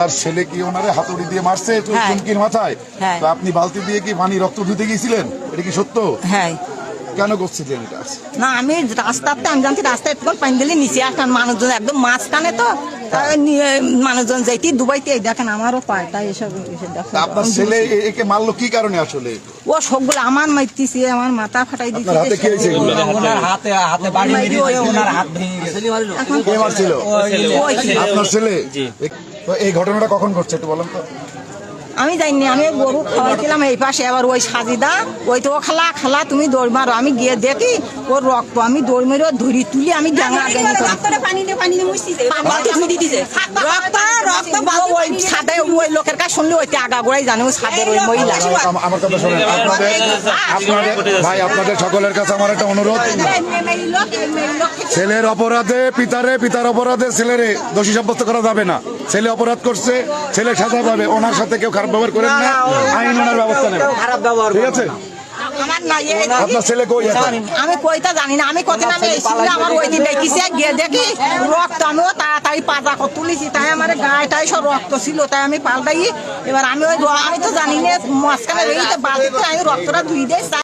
তার ছেলে কি ওনারে হাতুড়ি দিয়ে মারছে? হ্যাঁ। চুমকির মাথায়। হ্যাঁ। তো আপনি বালতি দিয়ে কি পানি রক্ত ধুতে গিয়েছিলেন? এটা কি সত্য? হ্যাঁ। কেন করছিলেন এটা? না আমি রাস্তাতে আমি জানছি রাস্তায় একটু পানি দিলে নিচে আসতাম মানুষজন একদম মাঝখানে তো মানুষজন যাইতে দুবাইতে দেখেন আমারও পায়টা এসব আপনার ছেলে একে মারলো কি কারণে আসলে? ও সবগুলো আমার মাইতিছে আমার মাথা ফাটাই আপনার হাতে কি হয়েছে ওনার হাতে হাতে বাড়ি মেরেছে ওনার হাত ভেঙে গেছে। কে মারছিল? ছেলে। আপনার ছেলে? এ- তো এই ঘটনাটা কখন ঘটছে একটু বলেন তো। আমি জানি আমি গরু খাওয়াইছিলাম এই পাশে আবার ওই সাজিদা ওই তো খালা খালা তুমি দৌড় মারো আমি গিয়ে দেখি ওর রক্ত আমি দৌড় মেরে ধরি তুলি আমি ডাঙা। রক্ত রক্ত ওই সাদে ওই লোকের কাছে শুনলে ওইটা আগা গোড়াই জানে ওই সাদের ওই মহিলা। আমার কথা শোনেন আপনাদের আপনাদের ভাই আপনাদের সকলের কাছে আমার একটা অনুরোধ। ছেলের অপরাধে পিতারে পিতার অপরাধে ছেলেরে দোষী সাব্যস্ত করা যাবে না। ছেলে অপরাধ করছে ছেলে সাজা পাবে ওনার সাথে কেউ খারাপ ব্যবহার করেন না আইন ওনার ব্যবস্থা নেবে। খারাপ ব্যবহার ঠিক আছে? আমার না আপনার ছেলে কই আমি কইতা জানি না। আমি কদিন আমি এই আমার ওই দিন দেখিছে গিয়ে দেখি রক্ত আমিও তাড়াতাড়ি পাজা করে তুলিছি তাই আমার গায়ে টাই সব রক্ত ছিল তাই আমি পাল্টাই এবার আমি ওই আমি তো জানি না মাঝখানে বালতিতে আমি রক্তটা ধুই দেয়